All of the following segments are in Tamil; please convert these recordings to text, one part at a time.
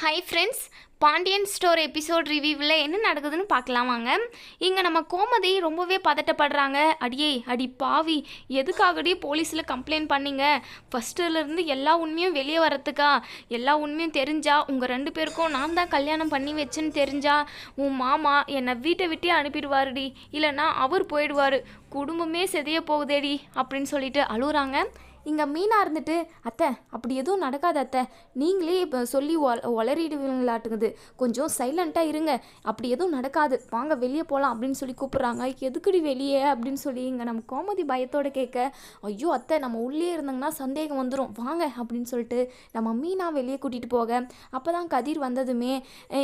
Hi friends Pandian store episode ரிவ்யூவில் என்ன நடக்குதுன்னு பார்க்கலாம் வாங்க. இங்கே நம்ம கோமதி ரொம்பவே பதட்டப்படுறாங்க. அடியே அடி பாவி எதுக்காகடி போலீஸில் கம்ப்ளைண்ட் பண்ணிங்க? ஃபஸ்ட்டுலேருந்து எல்லா உண்மையும் வெளியே வரத்துக்கா எல்லா உண்மையும் தெரிஞ்சா உங்கள் ரெண்டு பேருக்கும் நான் தான் கல்யாணம் பண்ணி வச்சேன்னு தெரிஞ்சா உன் மாமா என்னை வீட்டை விட்டே அனுப்பிடுவாருடி. இல்லைன்னா அவர் போயிடுவார். குடும்பமே செதைய போகுதேடி அப்படின்னு சொல்லிட்டு அழுகுறாங்க இங்கே மீனாக இருந்துட்டு அத்தை அப்படி எதுவும் நடக்காது அத்தை. நீங்களே இப்போ சொல்லி ஒ கொஞ்சம் சைலண்ட்டாக இருங்க. அப்படி எதுவும் நடக்காது. வாங்க வெளியே போகலாம் அப்படின்னு சொல்லி கூப்பிட்றாங்க. எதுக்குடி வெளியே? அப்படின்னு சொல்லி இங்கே நம்ம கோமதி பயத்தோட கேட்க ஐயோ அத்தை நம்ம உள்ளே இருந்தாங்கன்னா சந்தேகம் வந்துடும் வாங்க அப்படின்னு சொல்லிட்டு நம்ம மீனா வெளியே கூட்டிகிட்டு போக. அப்போ தான் கதிர் வந்ததுமே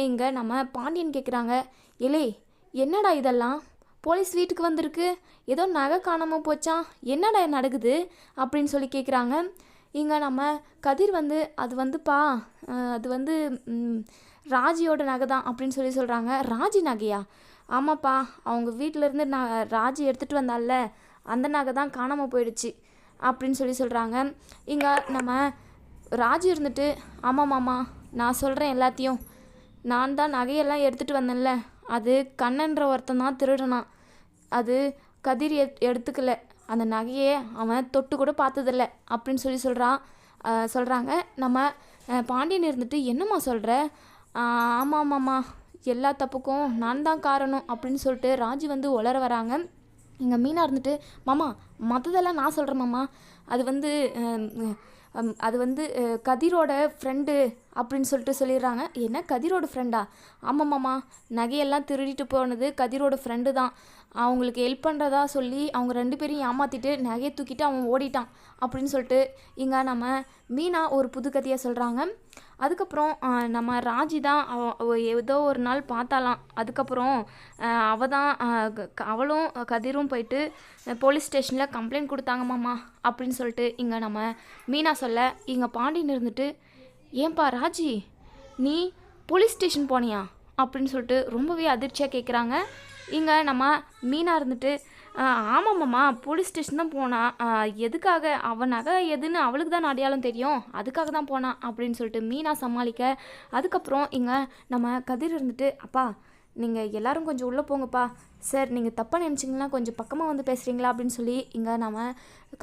இங்கே நம்ம பாண்டியன் கேட்குறாங்க எலே என்னடா இதெல்லாம்? போலீஸ் வீட்டுக்கு வந்திருக்கு. ஏதோ நகை காணாமல் போச்சான் என்னடா நடக்குது? அப்படின்னு சொல்லி கேட்குறாங்க இங்கே நம்ம கதிர் வந்து அது வந்துப்பா அது வந்து ராஜியோட நகை தான் அப்படின்னு சொல்லி சொல்கிறாங்க ராஜி நகையா? ஆமாப்பா அவங்க வீட்டிலேருந்து நான் ராஜி எடுத்துகிட்டு வந்தால அந்த நகை தான் காணாமல் போயிடுச்சு அப்படின்னு சொல்லி சொல்கிறாங்க இங்கே நம்ம ராஜி இருந்துட்டு ஆமாம் மாமா நான் சொல்கிறேன் எல்லாத்தையும். நான் தான் நகையெல்லாம் எடுத்துகிட்டு வந்தேன்ல. அது கண்ணன்ற ஒருத்தன் தான் திருடனான் அது கதிர் எ எடுத்துக்கல. அந்த நகையை அவன் தொட்டு கூட பார்த்ததில்ல அப்படின்னு சொல்லி சொல்கிறான் சொல்கிறாங்க நம்ம பாண்டியன் இருந்துட்டு என்னம்மா சொல்கிற ஆமாம் ஆமாம்மா. எல்லா தப்புக்கும் நான் தான் காரணம் அப்படின்னு சொல்லிட்டு ராஜி வந்து உளர வராங்க. இங்கே மீனாக இருந்துட்டு மாமா மற்றதெல்லாம் நான் சொல்கிறேன் மாமா. அது வந்து அது வந்து கதிரோட ஃப்ரெண்டு அப்படின்னு சொல்லிட்டு சொல்லிடுறாங்க. என்ன? கதிரோட ஃப்ரெண்டா ஆமாம் மாமா. நகையெல்லாம் திருடிட்டு போனது கதிரோட ஃப்ரெண்டு தான். அவங்களுக்கு ஹெல்ப் பண்ணுறதா சொல்லி அவங்க ரெண்டு பேரையும் ஏமாற்றிட்டு நகையை தூக்கிட்டு அவன் ஓடிட்டான் அப்படின்னு சொல்லிட்டு இங்கே நம்ம மீனா ஒரு புது கதையை சொல்கிறாங்க அதுக்கப்புறம் நம்ம ராஜி தான் ஏதோ ஒரு நாள் பார்த்தாலாம். அதுக்கப்புறம் அவ தான் க- அவளும் கதிரும் போயிட்டு போலீஸ் ஸ்டேஷனில் கம்ப்ளைண்ட் கொடுத்தாங்க மாமா அப்படின்னு சொல்லிட்டு இங்கே நம்ம மீனா சொல்ல இங்கே பாண்டியன் இருந்துட்டு ஏன்பா ராஜி நீ போலீஸ் ஸ்டேஷன் போனியா? அப்படின்னு சொல்லிட்டு ரொம்பவே அதிர்ச்சியாக கேட்குறாங்க இங்கே நம்ம மீனாக இருந்துட்டு ஆமாம்மாம்மா போலீஸ் ஸ்டேஷன் தான் போனான் எதுக்காக? அவன் நகை எதுன்னு அவளுக்கு தான் அடையாளம் தெரியும். அதுக்காக தான் போனான் அப்படின்னு சொல்லிட்டு மீனா சமாளிக்க அதுக்கப்புறம் இங்கே நம்ம கதிர் இருந்துட்டு அப்பா நீங்கள் எல்லாரும் கொஞ்சம் உள்ளே போங்கப்பா. சார் நீங்கள் தப்பாக நினச்சிங்கன்னா கொஞ்சம் பக்கமாக வந்து பேசுகிறீங்களா அப்படின்னு சொல்லி இங்கே நம்ம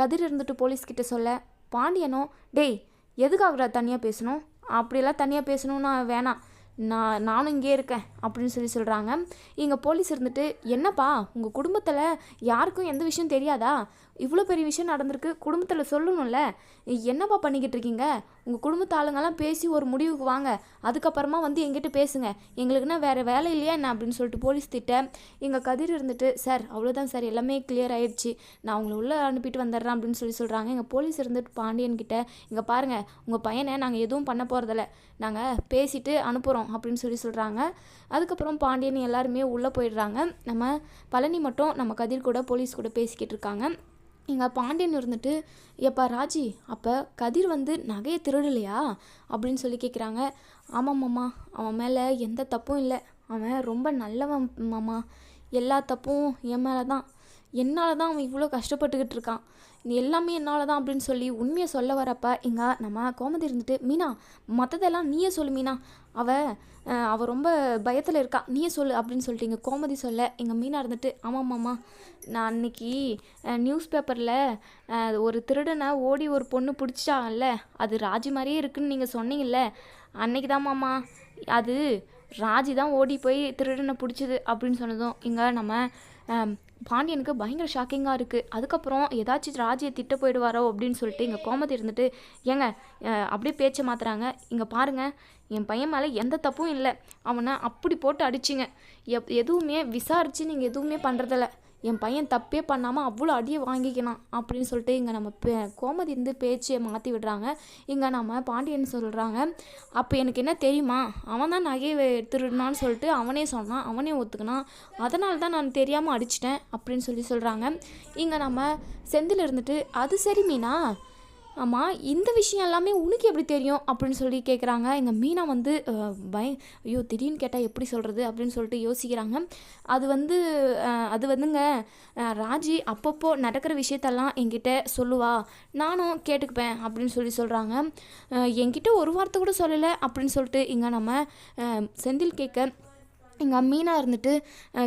கதிர் இருந்துட்டு போலீஸ்கிட்ட சொல்ல பாண்டியனும் டேய் எதுக்காகடா தனியாக பேசணும்? அப்படியெல்லாம் தனியாக பேசணும்னா வேணாம். நான் நானும் இங்கே இருக்கேன் அப்படின்னு சொல்லி சொல்கிறாங்க இங்கே போலீஸ் இருந்துட்டு என்னப்பா உங்கள் குடும்பத்தில் யாருக்கும் எந்த விஷயம் தெரியாதா? இவ்வளோ பெரிய விஷயம் நடந்திருக்கு. குடும்பத்தில் சொல்லணும்ல. என்னப்பா பண்ணிக்கிட்டு இருக்கீங்க? உங்கள் குடும்பத்து ஆளுங்கெல்லாம் பேசி ஒரு முடிவுக்கு வாங்க. அதுக்கப்புறமா வந்து எங்கிட்ட பேசுங்க. எங்களுக்குன்னா வேறு வேலை இல்லையா என்ன அப்படின்னு சொல்லிட்டு போலீஸ் திட்ட. எங்கள் கதிர் இருந்துட்டு சார் அவ்வளோதான் சார். எல்லாமே கிளியர் ஆயிடுச்சு. நான் உங்களை உள்ளே அனுப்பிட்டு வந்துடுறேன் அப்படின்னு சொல்லி சொல்கிறாங்க எங்கள் போலீஸ் இருந்துட்டு பாண்டியன் கிட்ட இங்கே பாருங்கள் உங்கள் பையனை நாங்கள் எதுவும் பண்ண போகிறதில்ல நாங்கள் பேசிட்டு அனுப்புகிறோம் அப்படின்னு சொல்லி சொல்கிறாங்க அதுக்கப்புறம் பாண்டியன் எல்லாருமே உள்ளே போயிடுறாங்க. நம்ம பழனி மட்டும் நம்ம கதிர் கூட போலீஸ் கூட பேசிக்கிட்டு இருக்காங்க. இங்கே பாண்டியன் இருந்துட்டு எப்பா ராஜி அப்போ கதிர் வந்து நகையை திருடலையா? அப்படின்னு சொல்லி கேட்குறாங்க ஆமாம் அவன் மேலே எந்த தப்பும் இல்லை. அவன் ரொம்ப நல்லவன் மாமா. எல்லா தப்பும் என் மேலே தான் என்னால் தான் அவன் இவ்வளோ கஷ்டப்பட்டுக்கிட்டு இருக்கான். நீ எல்லாமே என்னால் தான் அப்படின்னு சொல்லி உண்மையை சொல்ல வரப்ப இங்கே நம்ம கோமதி இருந்துட்டு மீனா மற்றதெல்லாம் நீயே சொல்லு மீனா. அவ அவள் ரொம்ப பயத்தில் இருக்கா. நீயே சொல்லு அப்படின்னு சொல்லிட்டு இங்கே கோமதி சொல்ல எங்கள் மீனா இருந்துட்டு ஆமாம் மாமா நான் அன்னைக்கு நியூஸ் பேப்பரில் ஒரு திருடனை ஓடி ஒரு பொண்ணு பிடிச்சிட்டாங்கல்ல அது ராஜி மாதிரியே இருக்குன்னு நீங்கள் சொன்னீங்கல்ல அன்னைக்கு தான் மாமா அது ராஜி தான் ஓடி போய் திருடனை பிடிச்சது அப்படின்னு சொன்னதும் இங்கே நம்ம பாண்டியனுக்கு பயங்கர ஷாக்கிங்காக இருக்குது அதுக்கப்புறம் ஏதாச்சும் ராஜியை திட்ட போயிடுவாரோ அப்படின்னு சொல்லிட்டு இங்கே கோமதி இருந்துட்டு ஏங்க அப்படியே பேச்சை மாத்துறாங்க. இங்கே பாருங்கள் என் பையன் மேலே எந்த தப்பும் இல்லை. அவனை அப்படி போட்டு அடிச்சிங்க. எப் எதுவுமே விசாரித்து நீங்கள் எதுவுமே பண்ணுறதில்ல என் பையன் தப்பே பண்ணாமல் அவ்வளோ அடியை வாங்கிக்கினான் அப்படின்னு சொல்லிட்டு இங்கே நம்ம பே கோமதி இருந்து பேச்சை மாற்றி விடுறாங்க. இங்கே நம்ம பாண்டியன் சொல்கிறாங்க அப்போ எனக்கு என்ன தெரியுமா? அவன் தான் நகையை திருடினான்னு சொல்லிட்டு அவனே சொன்னான் அவனே ஒத்துக்கினான். அதனால தான் நான் தெரியாமல் அடிச்சிட்டேன் அப்படின்னு சொல்லி சொல்கிறாங்க இங்கே நம்ம செந்தில் இருந்துட்டு அது சரி மீனா? ஆமாம் இந்த விஷயம் எல்லாமே உனக்கு எப்படி தெரியும் அப்படின்னு சொல்லி கேட்குறாங்க எங்கள் மீனா வந்து பய ஐயோ திடீர்னு கேட்டால் எப்படி சொல்கிறது அப்படின்னு சொல்லிட்டு யோசிக்கிறாங்க. அது வந்து அது வந்துங்க ராஜி அப்பப்போ நடக்கிற விஷயத்தெல்லாம் என்கிட்ட சொல்லுவா. நானும் கேட்டுக்குப்பேன் அப்படின்னு சொல்லி சொல்கிறாங்க என்கிட்ட ஒரு வார்த்தை கூட சொல்லலை அப்படின்னு சொல்லிட்டு இங்கே நம்ம செந்தில் கேட்க எங்கள் மீனா இருந்துட்டு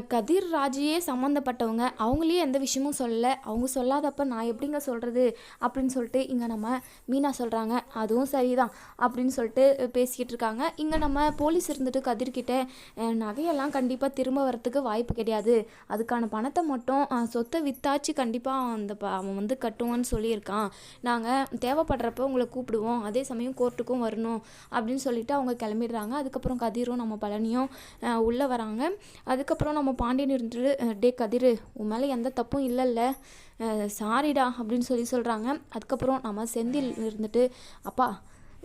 கதிர் ராஜியே சம்மந்தப்பட்டவங்க அவங்களே எந்த விஷயமும் சொல்லலை. அவங்க சொல்லாதப்ப நான் எப்படிங்க சொல்கிறது அப்படின்னு சொல்லிட்டு இங்கே நம்ம மீனா சொல்கிறாங்க அதுவும் சரிதான் அப்படின்னு சொல்லிட்டு பேசிக்கிட்டு இருக்காங்க. இங்கே நம்ம போலீஸ் இருந்துட்டு கதிர்கிட்ட நகையெல்லாம் கண்டிப்பாக திரும்ப வரத்துக்கு வாய்ப்பு கிடையாது. அதுக்கான பணத்தை மட்டும் சொத்தை வித்தாச்சு கண்டிப்பாக அந்த ப- அவன் வந்து கட்டுவான்னு சொல்லியிருக்கான். நாங்கள் தேவைப்படுறப்ப உங்களை கூப்பிடுவோம். அதே சமயம் கோர்ட்டுக்கும் வரணும் அப்படின்னு சொல்லிட்டு அவங்க கிளம்பிடுறாங்க. அதுக்கப்புறம் கதிரும் நம்ம பழனியும் உள்ள உள்ளே வராங்க. அதுக்கப்புறம் நம்ம பாண்டியன் இருந்துட்டு டே கதிர் உன் மேலே எந்த தப்பும் இல்லைல்ல. சாரிடா அப்படின்னு சொல்லி சொல்கிறாங்க அதுக்கப்புறம் நம்ம செந்தில் இருந்துட்டு அப்பா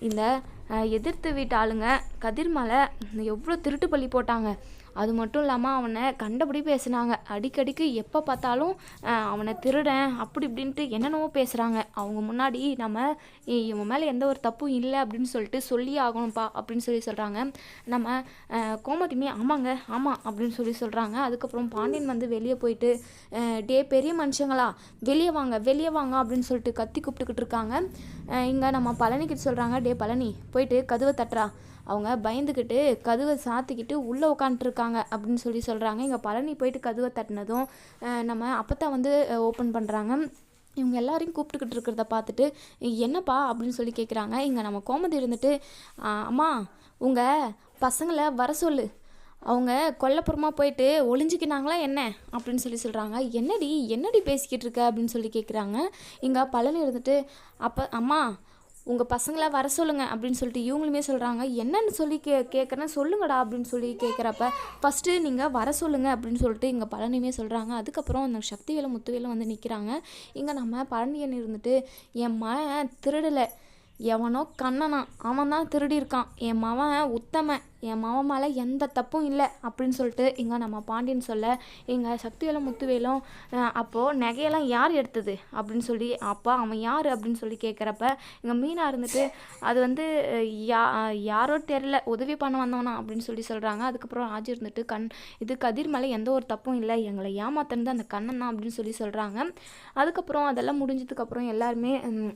இந்த எதிர்த்து வீட்டு ஆளுங்க கதிர் மேலே எவ்வளோ திருட்டு பள்ளி போட்டாங்க. அது மட்டும் இல்லாமல் அவனை கண்டபடி பேசுனாங்க. அடிக்கடிக்கு எப்போ பார்த்தாலும் அவனை திருடன் அப்படி இப்படின்ட்டு என்னென்னவோ பேசுகிறாங்க அவங்க முன்னாடி நம்ம இவன் மேலே எந்த ஒரு தப்பும் இல்லை அப்படின்னு சொல்லிட்டு சொல்லி ஆகணும்ப்பா அப்படின்னு சொல்லி சொல்கிறாங்க நம்ம கோமதிமி கோமதிமே ஆமாங்க ஆமாம் அப்படின்னு சொல்லி சொல்கிறாங்க அதுக்கப்புறம் பாண்டியன் வந்து வெளியே போயிட்டு டே பெரிய மனுஷங்களா வெளியே வாங்க வெளியே வாங்க அப்படின்னு சொல்லிட்டு கத்தி கூப்பிட்டுக்கிட்டு இருக்காங்க. இங்கே நம்ம பழனிக்கிட்ட சொல்கிறாங்க டே பழனி போயிட்டு கதவை தட்டுறா. அவங்க பயந்துக்கிட்டு கதவை சாத்திக்கிட்டு உள்ளே உட்காந்துருக்காங்க அப்படின்னு சொல்லி சொல்கிறாங்க இங்கே பழனி போயிட்டு கதவை தட்டினதும் நம்ம அப்பத்தா வந்து ஓப்பன் பண்ணுறாங்க இவங்க எல்லாரையும் கூப்பிட்டுக்கிட்டு இருக்கிறத பார்த்துட்டு என்னப்பா? அப்படின்னு சொல்லி கேட்குறாங்க இங்கே நம்ம கோமதி இருந்துட்டு அம்மா உங்கள் பசங்களை வர சொல்லு. அவங்க கொல்லப்புறமா போயிட்டு ஒளிஞ்சிக்கினாங்களா என்ன? அப்படின்னு சொல்லி சொல்கிறாங்க என்னடி என்னடி பேசிக்கிட்டு இருக்க? அப்படின்னு சொல்லி கேட்குறாங்க இங்கே பழனி இருந்துட்டு அப்போ அம்மா உங்கள் பசங்களை வர சொல்லுங்கள் அப்படின்னு சொல்லிட்டு இவங்களுமே சொல்கிறாங்க என்னன்னு சொல்லி கே கேட்குறேன் சொல்லுங்கடா அப்படின்னு சொல்லி கேட்குறப்ப ஃபஸ்ட்டு நீங்கள் வர சொல்லுங்கள் அப்படின்னு சொல்லிட்டு இங்கே பழனியுமே சொல்கிறாங்க அதுக்கப்புறம் அந்த சக்திவேலும் முத்துவேலும் வந்து நிற்கிறாங்க இங்கே நம்ம பழனியன் இருந்துட்டு என் மகன் திருடலை. எவனோ கண்ணனா அவன் தான் திருடி இருக்கான். என் மவன் உத்தமன். என் மாமா மேலே எந்த தப்பும் இல்லை அப்படின்னு சொல்லிட்டு இங்கே நம்ம பாண்டியன் சொல்ல இங்கே சக்திவேலும் முத்துவேலும் அப்போது நகையெல்லாம் யார் எடுத்தது? அப்படின்னு சொல்லி அப்பா அவன் யார்? அப்படின்னு சொல்லி கேட்குறப்ப இங்கே மீனா இருந்துட்டு அது வந்து யா யாரோ தெரில உதவி பண்ண வந்தோன்னா அப்படின்னு சொல்லி சொல்கிறாங்க அதுக்கப்புறம் ராஜு இருந்துட்டு கண் இது கதிர் மேலே எந்த ஒரு தப்பும் இல்லை எங்களை ஏமாத்தினது அந்த கண்ணன் தான் அப்படின்னு சொல்லி சொல்கிறாங்க அதுக்கப்புறம் அதெல்லாம் முடிஞ்சதுக்கப்புறம் எல்லாருமே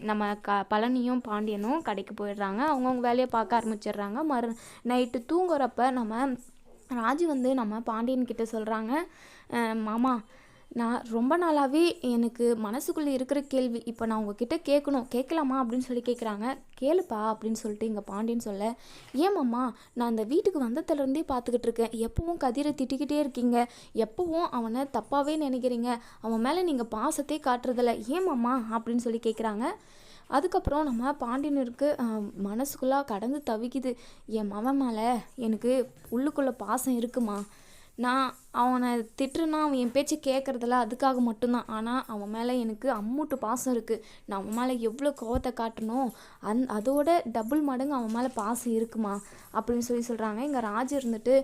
நம்ம க பழனியும் பாண்டியனும் கடைக்கு போயிடுறாங்க. அவங்கவுங்க வேலையை பார்க்க ஆரம்பிச்சிடுறாங்க. மறு நைட்டு தூங்குறப்ப நம்ம ராஜு வந்து நம்ம பாண்டியன் கிட்ட சொல்கிறாங்க மாமா நான் ரொம்ப நாளாகவே எனக்கு மனசுக்குள்ளே இருக்கிற கேள்வி இப்போ நான் உங்ககிட்ட கேட்கணும் கேட்கலாமா? அப்படின்னு சொல்லி கேட்குறாங்க கேளுப்பா அப்படின்னு சொல்லிட்டு இங்கே பாண்டியன் சொல்ல ஏமாம்மா நான் இந்த வீட்டுக்கு வந்ததுலேருந்தே பார்த்துக்கிட்டு இருக்கேன். எப்பவும் கதிரை திட்டிக்கிட்டே இருக்கீங்க. எப்பவும் அவனை தப்பாகவே நினைக்கிறீங்க. அவன் மேலே நீங்கள் பாசத்தே காட்டுறதில்ல. ஏமாம்மா அப்படின்னு சொல்லி கேட்குறாங்க அதுக்கப்புறம் நம்ம பாண்டியனருக்கு மனசுக்குள்ளாக கடந்து தவிக்குது. என் மவன் மேலே எனக்கு உள்ளுக்குள்ளே பாசம் இருக்குமா? நான் அவனை திட்டுறேன்னா அவன் என் பேச்சை கேட்குறதில்ல அதுக்காக மட்டும்தான். ஆனால் அவன் மேலே எனக்கு அம்மூட்டு பாசம் இருக்குது நான் அவன் மேலே எவ்வளோ கோவத்தை காட்டணும் அந் அதோட டபுள் மடங்கு அவன் மேலே பாசம் இருக்குமா? அப்படின்னு சொல்லி சொல்கிறாங்க இங்கே ராஜு இருந்துட்டு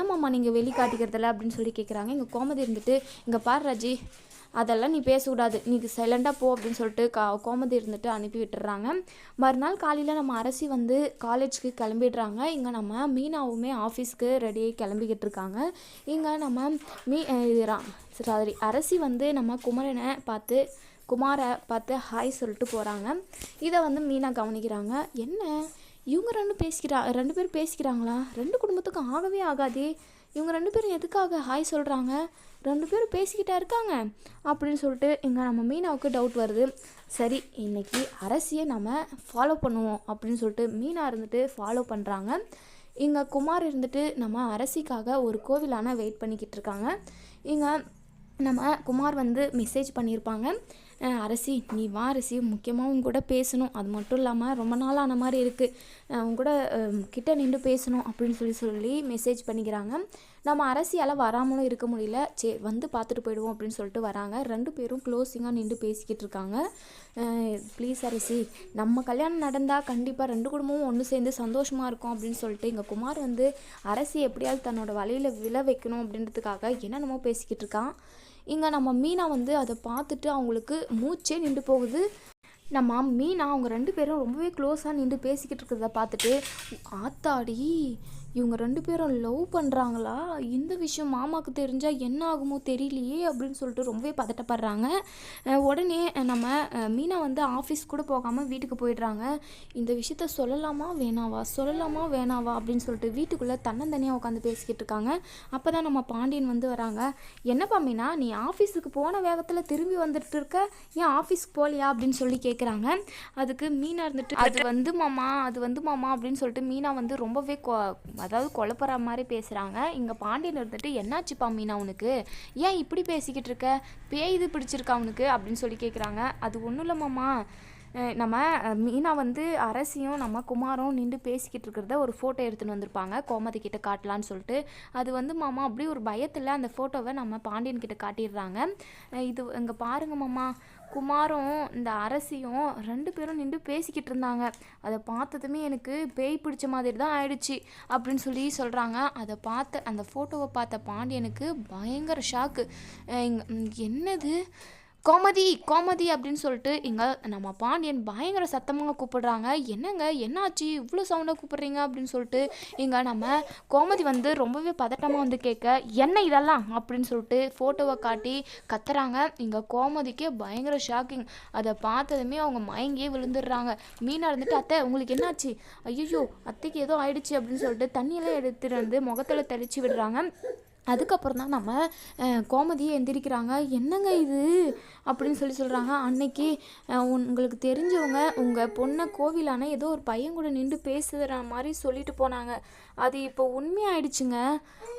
ஏமாம்மா நீங்கள் வெளிக்காட்டிக்கிறதில்ல அப்படின்னு சொல்லி கேட்குறாங்க இங்கே கோமதி இருந்துட்டு இங்கே பாரு ராஜி அதெல்லாம் நீ பேசக்கூடாது. நீ சைலண்டாக போ அப்படின்னு சொல்லிட்டு கா கோமதி இருந்துட்டு அனுப்பி விட்டுறாங்க. மறுநாள் காலையில் நம்ம அரசி வந்து காலேஜ்க்கு கிளம்பிடுறாங்க. இங்கே நம்ம மீனாவுமே ஆஃபீஸ்க்கு ரெடியாக கிளம்பிக்கிட்டு இருக்காங்க. இங்கே நம்ம மீ சாரி அரசி வந்து நம்ம குமரனை பார்த்து குமாரை பார்த்து ஹாய் சொல்லிட்டு போகிறாங்க இதை வந்து மீனா கவனிக்கிறாங்க. என்ன? இவங்க ரெண்டு பேசிக்கிறா ரெண்டு பேரும் பேசிக்கிறாங்களா? ரெண்டு குடும்பத்துக்கும் ஆகவே ஆகாதே. இவங்க ரெண்டு பேரும் எதுக்காக ஹாய் சொல்கிறாங்க ரெண்டு பேரும் பேசிக்கிட்டா இருக்காங்க. அப்படின்னு சொல்லிட்டு இங்கே நம்ம மீனாவுக்கு டவுட் வருது. சரி இன்னைக்கு அரசியை நம்ம ஃபாலோ பண்ணுவோம் அப்படின்னு சொல்லிட்டு மீனா இருந்துட்டு ஃபாலோ பண்ணுறாங்க இங்கே குமார் இருந்துட்டு நம்ம அரசிக்காக ஒரு கோவிலான வெயிட் பண்ணிக்கிட்டு இருக்காங்க. இங்கே நம்ம குமார் வந்து மெசேஜ் பண்ணியிருப்பாங்க. அரசி நீ வா அரசி முக்கியமாக உங்க கூட பேசணும். அது மட்டும் இல்லாமல் ரொம்ப நாள் ஆன மாதிரி இருக்குது உங்க கூட கிட்ட நின்று பேசணும் அப்படின்னு சொல்லி சொல்லி மெசேஜ் பண்ணிக்கிறாங்க. நம்ம அரசியால் வராமலும் இருக்க முடியல. சே வந்து பார்த்துட்டு போயிடுவோம் அப்படின்னு சொல்லிட்டு வராங்க. ரெண்டு பேரும் க்ளோஸிங்காக நின்று பேசிக்கிட்டு இருக்காங்க. ப்ளீஸ் அரசி நம்ம கல்யாணம் நடந்தால் கண்டிப்பாக ரெண்டு குடும்பமும் ஒன்று சேர்ந்து சந்தோஷமாக இருக்கும் அப்படின்னு சொல்லிட்டு இங்கே குமார் வந்து அரசி எப்படியாவது தன்னோட வலையில் விழ வைக்கணும் அப்படின்றதுக்காக என்னென்னமோ பேசிக்கிட்டு இருக்கான். இங்கே நம்ம மீனா வந்து அதை பார்த்துட்டு அவங்களுக்கு மூச்சே நின்று போகுது. நம்ம மீனா அவங்க ரெண்டு பேரும் ரொம்பவே க்ளோஸாக நின்று பேசிக்கிட்டு இருக்கிறத பார்த்துட்டு ஆத்தாடி இவங்க ரெண்டு பேரும் லவ் பண்ணுறாங்களா இந்த விஷயம் மாமாவுக்கு தெரிஞ்சால் என்ன ஆகுமோ தெரியலையே அப்படின்னு சொல்லிட்டு ரொம்பவே பதட்டப்படுறாங்க. உடனே நம்ம மீனா வந்து ஆஃபீஸ் கூட போகாமல் வீட்டுக்கு போயிடுறாங்க. இந்த விஷயத்த சொல்லலாமா வேணாவா? சொல்லலாமா வேணாவா? அப்படின்னு சொல்லிட்டு வீட்டுக்குள்ளே தன்னந்தனியாக உட்காந்து பேசிக்கிட்டு இருக்காங்க. அப்போ தான் நம்ம பாண்டியன் வந்து வராங்க. என்னப்பா மீனா நீ ஆஃபீஸுக்கு போன வேகத்தில் திரும்பி வந்துட்டு இருக்க? ஏன் ஆஃபீஸ்க்கு போகலையா? அப்படின்னு சொல்லி கேட்குறாங்க அதுக்கு மீனா இருந்துட்டு அது வந்து மாமா அது வந்து மாமா அப்படின்னு சொல்லிட்டு மீனா வந்து ரொம்பவே அதாவது குழப்பற மாதிரி பேசுகிறாங்க இங்கே பாண்டியன் இருந்துட்டு என்னாச்சுப்பா மீனா உனக்கு? ஏன் இப்படி பேசிக்கிட்டு இருக்க? பேய் இது பிடிச்சிருக்கா அவனுக்கு அப்படின்னு சொல்லி கேட்குறாங்க அது ஒன்றும் இல்லை மாமா. நம்ம மீனா வந்து அரசியும் நம்ம குமாரும் நின்று பேசிக்கிட்டு இருக்கிறத ஒரு ஃபோட்டோ எடுத்துன்னு வந்திருப்பாங்க. கோமதி கிட்ட காட்டலான்னு சொல்லிட்டு. அது வந்து மாமா அப்படியே ஒரு பயத்தில் அந்த ஃபோட்டோவை நம்ம பாண்டியன் கிட்ட காட்டிடுறாங்க. இது இங்கே பாருங்க மாமா. குமாரும் இந்த அரசியும் ரெண்டு பேரும் நின்று பேசிக்கிட்டு இருந்தாங்க. அதை பார்த்ததுமே எனக்கு பேய் பிடிச்ச மாதிரி தான் ஆயிடுச்சு அப்படின்னு சொல்லி சொல்கிறாங்க அதை பார்த்த அந்த ஃபோட்டோவை பார்த்த பாண்டியனுக்கு பயங்கர ஷாக்கு என்னது? கோமதி கோமதி அப்படின்னு சொல்லிட்டு இங்கே நம்ம பாண்டியன் பயங்கர சத்தமாக கூப்பிடுறாங்க. என்னங்க என்னாச்சு? இவ்வளோ சவுண்டாக கூப்பிடுறீங்க? அப்படின்னு சொல்லிட்டு இங்கே நம்ம கோமதி வந்து ரொம்பவே பதட்டமாக வந்து கேட்க என்ன இதெல்லாம்? அப்படின்னு சொல்லிட்டு ஃபோட்டோவை காட்டி கத்துறாங்க. இங்கே கோமதிக்கே பயங்கர ஷாக்கிங் அதை பார்த்ததுமே அவங்க மயங்கியே விழுந்துடுறாங்க. மீனா இருந்துட்டு அத்தை உங்களுக்கு என்னாச்சு? ஐயோ அத்தைக்கு ஏதோ ஆயிடுச்சு அப்படின்னு சொல்லிட்டு தண்ணியெல்லாம் எடுத்துட்டு வந்து முகத்தில் தெளிச்சு விடுறாங்க. அதுக்கப்புறம் தான் நம்ம அஹ், கோமதியை எந்திரிக்கிறாங்க. என்னங்க இது? அப்படின்னு சொல்லி சொல்கிறாங்க அன்னைக்கு உங்களுக்கு தெரிஞ்சவங்க உங்கள் பொண்ணை கோவிலான ஏதோ ஒரு பையன் கூட நின்று பேசுகிற மாதிரி சொல்லிட்டு போனாங்க. அது இப்போ உண்மையாயிடுச்சுங்க.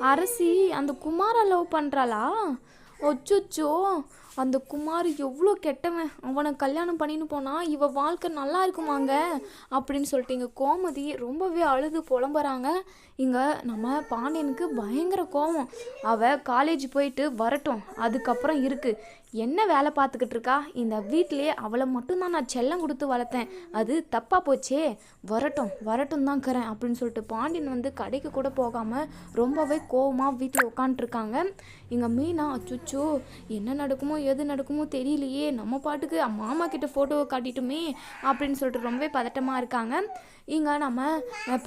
அரசி அந்த குமாரை லவ் பண்ணுறாளா ஒச்சொச்சோ அந்த குமார் எவ்வளோ கெட்டவன்? அவனை கல்யாணம் பண்ணின்னு போனால் இவ வாழ்க்கை நல்லா இருக்குமாங்க? அப்படின்னு சொல்லிட்டு இங்கே கோமதி ரொம்பவே அழுது புலம்புறாங்க. இங்கே நம்ம பாண்டியனுக்கு பயங்கர கோவம். அவள் காலேஜ் போயிட்டு வரட்டும். அதுக்கப்புறம் இருக்குது என்ன வேலை பார்த்துக்கிட்டு இருக்கா? இந்த வீட்டிலேயே அவளை மட்டும்தான் நான் செல்லம் கொடுத்து வளர்த்தேன். அது தப்பாக போச்சே. வரட்டும் வரட்டும் தான் கரேன் அப்படின்னு சொல்லிட்டு பாண்டியன் வந்து கடைக்கு கூட போகாமல் ரொம்பவே கோவமாக வீட்டில் உட்காந்துருக்காங்க இங்கே மீனா அச்சுச்சோ என்ன நடக்குமோ எது நடக்குமோ தெரியலையே நம்ம பாட்டுக்கு மாமா கிட்ட ஃபோட்டோவை காட்டிட்டுமே அப்படின்னு சொல்லிட்டு ரொம்பவே பதட்டமாக இருக்காங்க. இங்கே நம்ம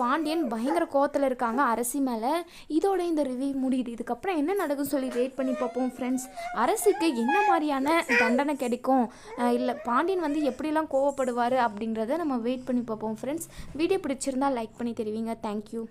பாண்டியன் பயங்கர கோவத்தில் இருக்காங்க அரசி மேலே. இதோட இந்த ரிவ்யூ முடியுது. இதுக்கப்புறம் என்ன நடக்கும் சொல்லி வெயிட் பண்ணி பார்ப்போம் ஃப்ரெண்ட்ஸ் அரசிக்கு என்ன மாதிரியான தண்டனை கிடைக்கும்? இல்லை பாண்டியன் வந்து எப்படிலாம் கோவப்படுவார் அப்படிங்கிறத நம்ம வெயிட் பண்ணி பார்ப்போம் ஃப்ரெண்ட்ஸ் வீடியோ பிடிச்சிருந்தா லைக் பண்ணி தெரிவிங்க. தேங்க்யூ